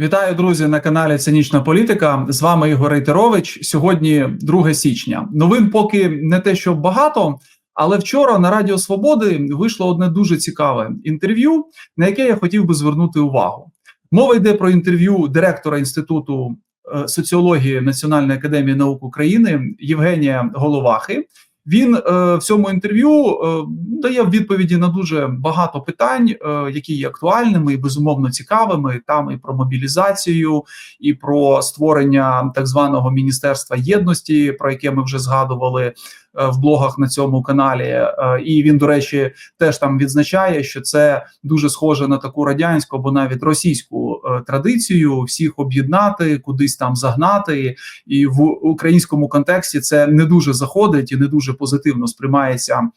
Вітаю, друзі, на каналі Цинічна Політика. З вами Ігор Рейтерович. Сьогодні 2 січня. Новин поки не те, що багато, але вчора на Радіо Свободи вийшло одне дуже цікаве інтерв'ю, на яке я хотів би звернути увагу. Мова йде про інтерв'ю директора інституту е, соціології Національної академії наук України Євгенія Головахи. Він е, в цьому інтерв'ю е, дає відповіді на дуже багато питань, е, які є актуальними і безумовно цікавими. Там і про мобілізацію, і про створення так званого міністерства єдності, про яке ми вже згадували в блогах на цьому каналі. Е, і він, до речі, теж там відзначає, що це дуже схоже на таку радянську або навіть російську е, традицію всіх об'єднати, кудись там загнати. І в українському контексті це не дуже заходить і не дуже позитивно сприймається.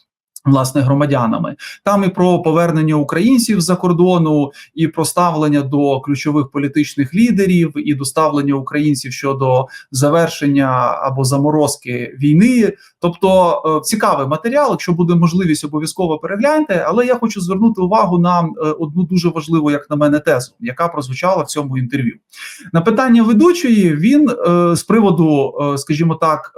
Власне, громадянами там і про повернення українців за кордону, і про ставлення до ключових політичних лідерів, і до ставлення українців щодо завершення або заморозки війни. Тобто е, цікавий матеріал. Якщо буде можливість, обов'язково перегляньте. Але я хочу звернути увагу на е, одну дуже важливу, як на мене, тезу, яка прозвучала в цьому інтерв'ю. На питання ведучої він е, з приводу, скажімо так,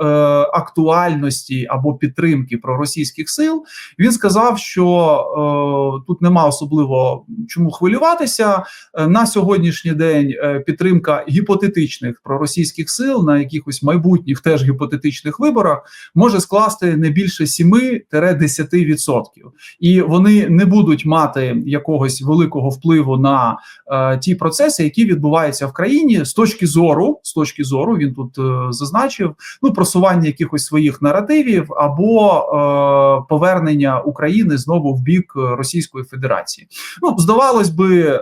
актуальності або підтримки проросійських сил. Він сказав, що тут нема особливо чому хвилюватися на сьогоднішній день. Підтримка гіпотетичних проросійських сил на якихось майбутніх теж гіпотетичних виборах може скласти не більше 7-10%. і вони не будуть мати якогось великого впливу на е, ті процеси, які відбуваються в країні з точки зору, з точки зору він тут е, зазначив ну просування якихось своїх наративів або е, повернення України знову в бік Російської Федерації. Ну здавалось би. Е,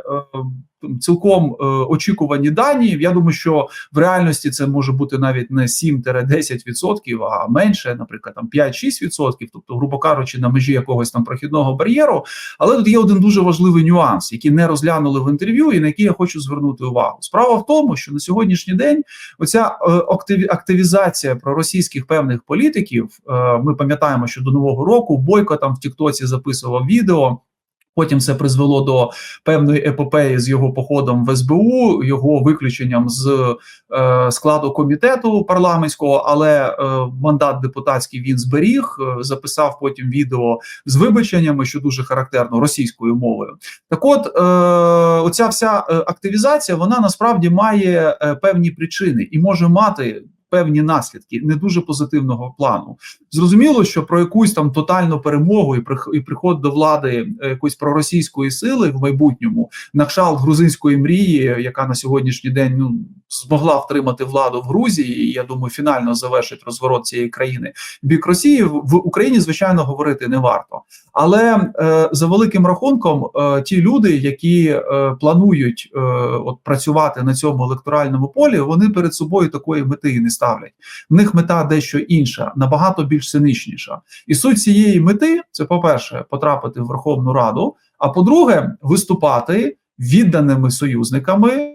цілком е, очікувані дані. Я думаю, що в реальності це може бути навіть не 7-10%, а менше, наприклад, там 5-6%, тобто, грубо кажучи, на межі якогось там прохідного бар'єру. Але тут є один дуже важливий нюанс, який не розглянули в інтерв'ю, і на який я хочу звернути увагу. Справа в тому, що на сьогоднішній день оця е, активізація проросійських певних політиків. Е, ми пам'ятаємо, що до нового року Бойко там в Тіктоці записував відео. Потім це призвело до певної епопеї з його походом в СБУ, його виключенням з е, складу комітету парламентського, але е, мандат депутатський він зберіг. Е, записав потім відео з вибаченнями, що дуже характерно російською мовою. Так, от е, оця вся е, активізація вона насправді має е, певні причини і може мати певні наслідки не дуже позитивного плану. Зрозуміло, що про якусь там тотальну перемогу і приход до влади е, якоїсь проросійської сили в майбутньому на кшталт грузинської мрії, яка на сьогоднішній день ну змогла втримати владу в Грузії. і Я думаю, фінально завершить розворот цієї країни. Бік Росії в Україні звичайно говорити не варто, але е, за великим рахунком, е, ті люди, які е, планують е, от працювати на цьому електоральному полі, вони перед собою такої мети і не ставлять. В них мета дещо інша, набагато більш циничніша. І суть цієї мети це, по-перше, потрапити в Верховну Раду. А по-друге, виступати відданими союзниками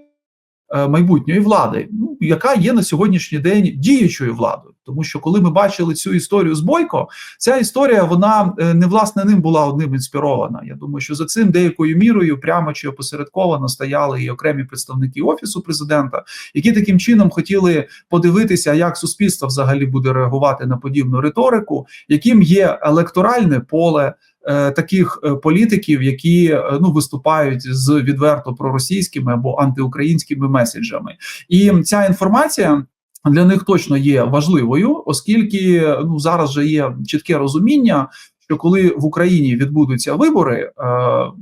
майбутньої влади, ну яка є на сьогоднішній день діючою владою, тому що коли ми бачили цю історію з Бойко, ця історія вона е, не власне ним була одним інспірована. Я думаю, що за цим деякою мірою прямо чи опосередковано стояли і окремі представники офісу президента, які таким чином хотіли подивитися, як суспільство взагалі буде реагувати на подібну риторику, яким є електоральне поле. Е, таких е, політиків, які е, ну виступають з відверто проросійськими або антиукраїнськими меседжами, і ця інформація. Для них точно є важливою, оскільки ну зараз же є чітке розуміння, що коли в Україні відбудуться вибори, е,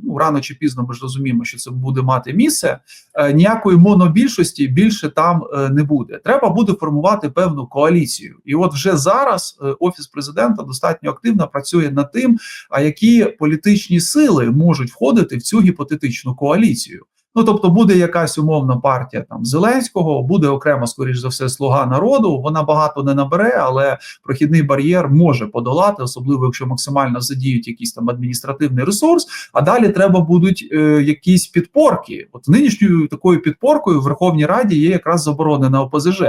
ну рано чи пізно ми ж розуміємо, що це буде мати місце. Е, ніякої монобільшості більше там е, не буде. Треба буде формувати певну коаліцію, і от вже зараз офіс президента достатньо активно працює над тим, а які політичні сили можуть входити в цю гіпотетичну коаліцію. Ну тобто буде якась умовна партія там Зеленського, буде окремо, скоріш за все, слуга народу. Вона багато не набере, але прохідний бар'єр може подолати, особливо якщо максимально задіють якийсь там адміністративний ресурс. А далі треба будуть е, якісь підпорки. От нинішньою такою підпоркою в Верховній Раді є якраз заборонена ОПЗЖ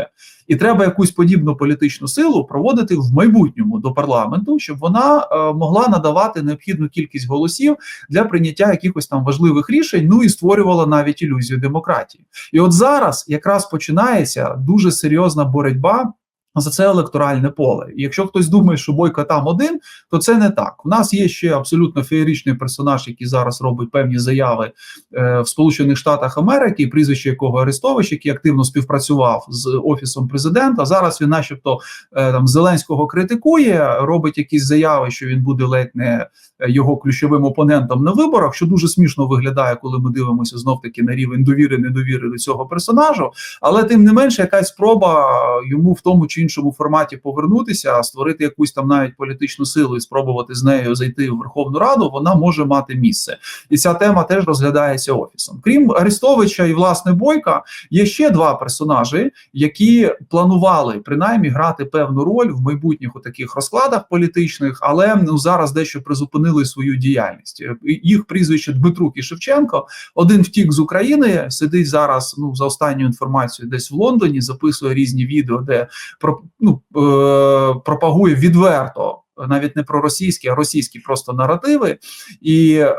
і треба якусь подібну політичну силу проводити в майбутньому до парламенту, щоб вона е, могла надавати необхідну кількість голосів для прийняття якихось там важливих рішень. Ну і створювала навіть ілюзію демократії. І от зараз якраз починається дуже серйозна боротьба. За це електоральне поле. І якщо хтось думає, що Бойко там один, то це не так. У нас є ще абсолютно феєричний персонаж, який зараз робить певні заяви е, в Сполучених Штатах Америки, прізвище якого Арестович, який активно співпрацював з офісом президента. Зараз він, начебто, е, там Зеленського критикує, робить якісь заяви, що він буде ледь не його ключовим опонентом на виборах, що дуже смішно виглядає, коли ми дивимося знов таки на рівень довіри, недовіри до цього персонажу. Але тим не менше, якась спроба йому в тому чи іншому форматі повернутися, створити якусь там навіть політичну силу і спробувати з нею зайти в Верховну Раду, вона може мати місце, і ця тема теж розглядається офісом. Крім Арестовича і власне Бойка, є ще два персонажі, які планували принаймні грати певну роль в майбутніх у таких розкладах політичних, але ну зараз дещо призупинили свою діяльність. Їх прізвище Дмитрук і Шевченко. Один втік з України, сидить зараз. Ну за останню інформацію, десь в Лондоні записує різні відео, де про ну, е, пропагує відверто навіть не про російські, а російські просто наративи, і е,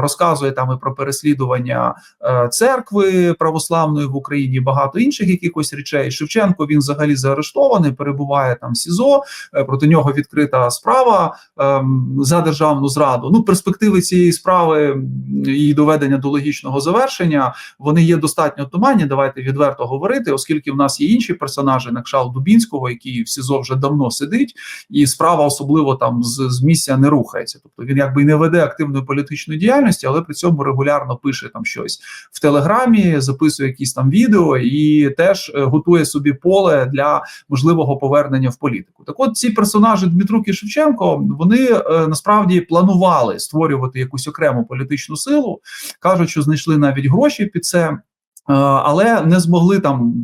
розказує там і про переслідування е, церкви православної в Україні, багато інших якихось речей. Шевченко він взагалі заарештований, перебуває там в СІЗО. Е, проти нього відкрита справа е, за державну зраду. Ну, перспективи цієї справи і доведення до логічного завершення вони є достатньо туманні. Давайте відверто говорити, оскільки в нас є інші персонажі, Накшал Дубінського, який в СІЗО вже давно сидить, і справа особливо особливо там з, з місця не рухається. Тобто він якби не веде активної політичної діяльності, але при цьому регулярно пише там щось в телеграмі, записує якісь там відео і теж е, готує собі поле для можливого повернення в політику. Так, от ці персонажі Дмитрук і Шевченко вони е, насправді планували створювати якусь окрему політичну силу, кажуть, що знайшли навіть гроші під це. Е, але не змогли там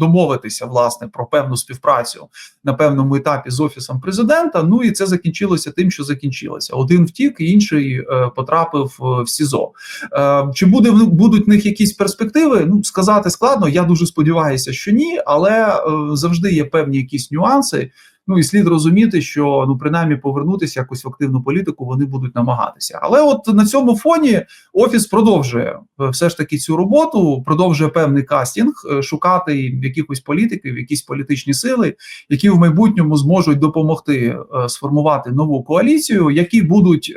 домовитися власне про певну співпрацю на певному етапі з офісом президента. Ну і це закінчилося тим, що закінчилося. Один втік, інший е, потрапив е, в СІЗО. Е, чи буде будуть в них якісь перспективи? Ну сказати складно. Я дуже сподіваюся, що ні, але завжди є певні якісь нюанси. Ну і слід розуміти, що ну принаймні повернутися якось в активну політику вони будуть намагатися. Але от на цьому фоні офіс продовжує е, все ж таки цю роботу, продовжує певний кастинг, е, шукати якихось політиків, якісь політичні сили, які в майбутньому зможуть допомогти е, сформувати нову коаліцію, які будуть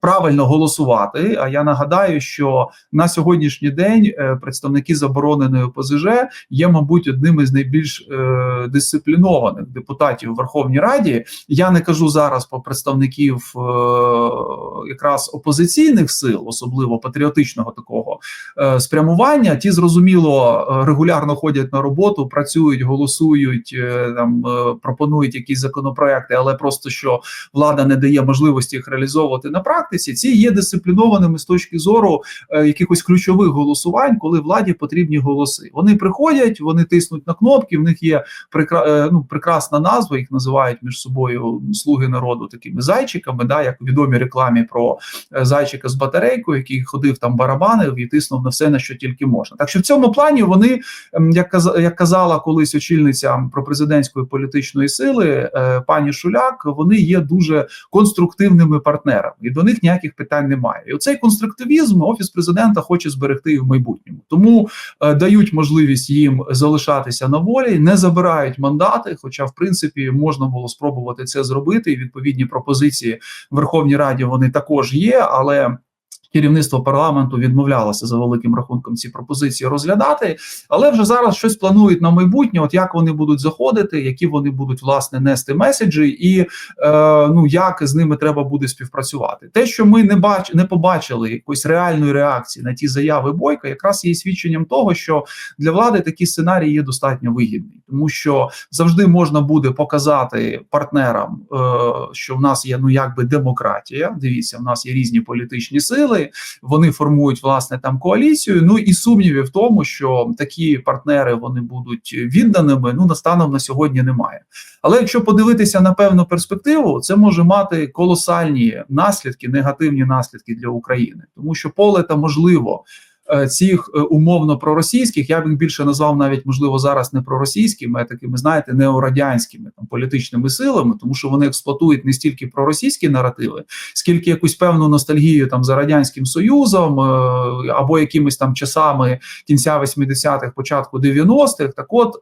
правильно голосувати. А я нагадаю, що на сьогоднішній день представники забороненої ОПЗЖ є, мабуть, одним із найбільш дисциплінованих депутатів в Верховній Раді. Я не кажу зараз про представників е, якраз опозиційних сил, особливо патріотичного такого е, спрямування. Ті зрозуміло е, регулярно ходять на роботу, працюють, голосують е, там, е, пропонують якісь законопроекти, але просто що влада не дає можливості їх реалізовувати на практиці. Ці є дисциплінованими з точки зору е, якихось ключових голосувань, коли владі потрібні голоси. Вони приходять, вони тиснуть на кнопки. В них є прекра... е, ну, прекрасна назва їх називають між собою слуги народу такими зайчиками, да, як у відомій рекламі про е, зайчика з батарейкою, який ходив там барабанив і тиснув на все, на що тільки можна. Так що в цьому плані вони, ем, як казала колись очільниця пропрезидентської політичної сили, е, пані Шуляк, вони є дуже конструктивними партнерами, і до них ніяких питань немає. І оцей конструктивізм офіс президента хоче зберегти в майбутньому, тому е, дають можливість їм залишатися на волі, не забирають мандати. Хоча, в принципі, можна було спробувати це зробити. І відповідні пропозиції в Верховній Раді вони також є, але керівництво парламенту відмовлялося за великим рахунком ці пропозиції розглядати, але вже зараз щось планують на майбутнє. От як вони будуть заходити, які вони будуть власне нести меседжі, і е, ну як з ними треба буде співпрацювати. Те, що ми не бач не побачили якоїсь реальної реакції на ті заяви бойка, якраз є свідченням того, що для влади такі сценарії є достатньо вигідні, тому що завжди можна буде показати партнерам, е, що в нас є ну якби демократія. Дивіться, в нас є різні політичні сили вони формують власне там коаліцію. Ну і сумнівів в тому, що такі партнери вони будуть відданими. Ну настаном на сьогодні немає. Але якщо подивитися на певну перспективу, це може мати колосальні наслідки, негативні наслідки для України, тому що поле та можливо. Е, цих е, умовно проросійських, я б їх більше назвав навіть можливо зараз не проросійськими, а такими, знаєте, неорадянськими там політичними силами, тому що вони експлуатують не стільки проросійські наративи, скільки якусь певну ностальгію там за радянським союзом е, або якимись там часами кінця 80-х, початку 90-х. Так, от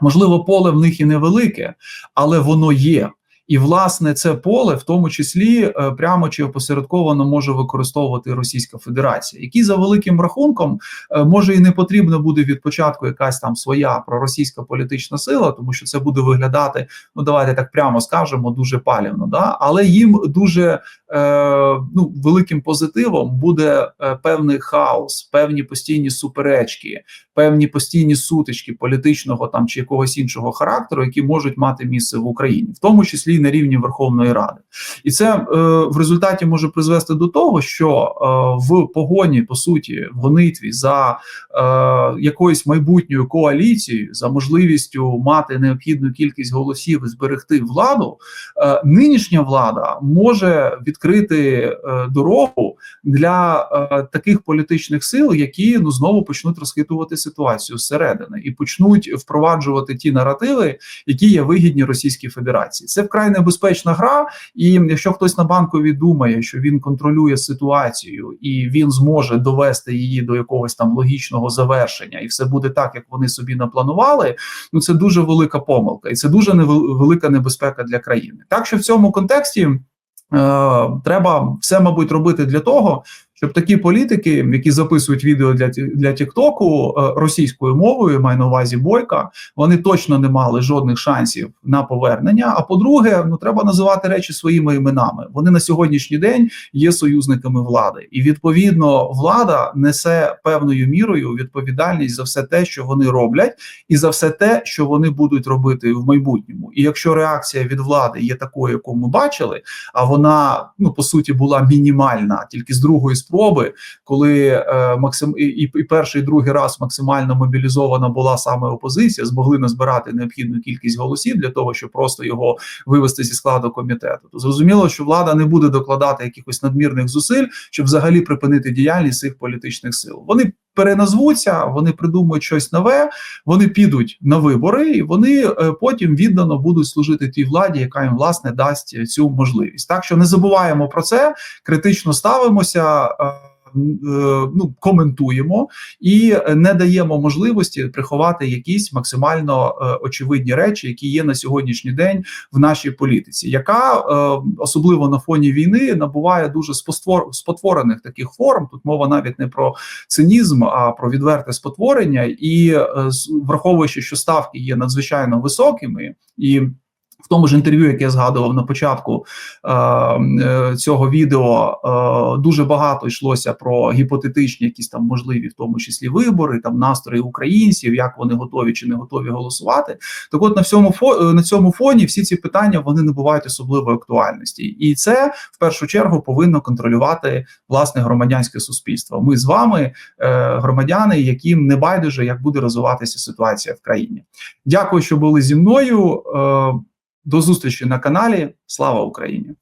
можливо, поле в них і невелике, але воно є. І власне це поле, в тому числі е, прямо чи опосередковано може використовувати Російська Федерація, які за великим рахунком е, може і не потрібна буде від початку якась там своя проросійська політична сила, тому що це буде виглядати, ну давайте так прямо скажемо, дуже палівно. Да? Але їм дуже е, ну, великим позитивом буде е, певний хаос, певні постійні суперечки, певні постійні сутички політичного там чи якогось іншого характеру, які можуть мати місце в Україні, в тому числі на рівні Верховної Ради, і це е, в результаті може призвести до того, що е, в погоні по суті в гонитві за е, якоюсь майбутньою коаліцією, за можливістю мати необхідну кількість голосів і зберегти владу, е, нинішня влада може відкрити е, дорогу для е, таких політичних сил, які ну знову почнуть розхитувати ситуацію зсередини і почнуть впроваджувати ті наративи, які є вигідні Російській Федерації. Це вкрай небезпечна гра. І якщо хтось на банкові думає, що він контролює ситуацію і він зможе довести її до якогось там логічного завершення, і все буде так, як вони собі напланували. Ну це дуже велика помилка, і це дуже невел- велика небезпека для країни. Так що в цьому контексті. Е, треба все, мабуть, робити для того, щоб такі політики, які записують відео для для Тіктоку е, російською мовою, маю на увазі бойка, вони точно не мали жодних шансів на повернення. А по-друге, ну треба називати речі своїми іменами. Вони на сьогоднішній день є союзниками влади, і відповідно влада несе певною мірою відповідальність за все те, що вони роблять, і за все те, що вони будуть робити в майбутньому. І якщо реакція від влади є такою, яку ми бачили, а вона ну по суті була мінімальна, тільки з другої спроби, коли е, максим і, і перший і другий раз максимально мобілізована була саме опозиція, змогли назбирати необхідну кількість голосів для того, щоб просто його вивести зі складу комітету. То зрозуміло, що влада не буде докладати якихось надмірних зусиль, щоб взагалі припинити діяльність цих політичних сил. Вони переназвуться, вони придумають щось нове, вони підуть на вибори, і вони е, потім віддано будуть служити тій владі, яка їм власне дасть цю можливість. Так що не забуваємо про це, критично ставимося. Е, Ну, коментуємо і не даємо можливості приховати якісь максимально е, очевидні речі, які є на сьогоднішній день в нашій політиці, яка е, особливо на фоні війни набуває дуже спотворених таких форм. Тут мова навіть не про цинізм, а про відверте спотворення, і враховуючи, що ставки є надзвичайно високими і. В тому ж інтерв'ю, яке я згадував на початку е, е, цього відео, е, дуже багато йшлося про гіпотетичні, якісь там можливі, в тому числі вибори, там настрої українців, як вони готові чи не готові голосувати. Так, от на всьому е, на цьому фоні всі ці питання вони не бувають особливої актуальності, і це в першу чергу повинно контролювати власне громадянське суспільство. Ми з вами, е, громадяни, яким не байдуже, як буде розвиватися ситуація в країні. Дякую, що були зі мною. Е, До зустрічі на каналі. Слава Україні!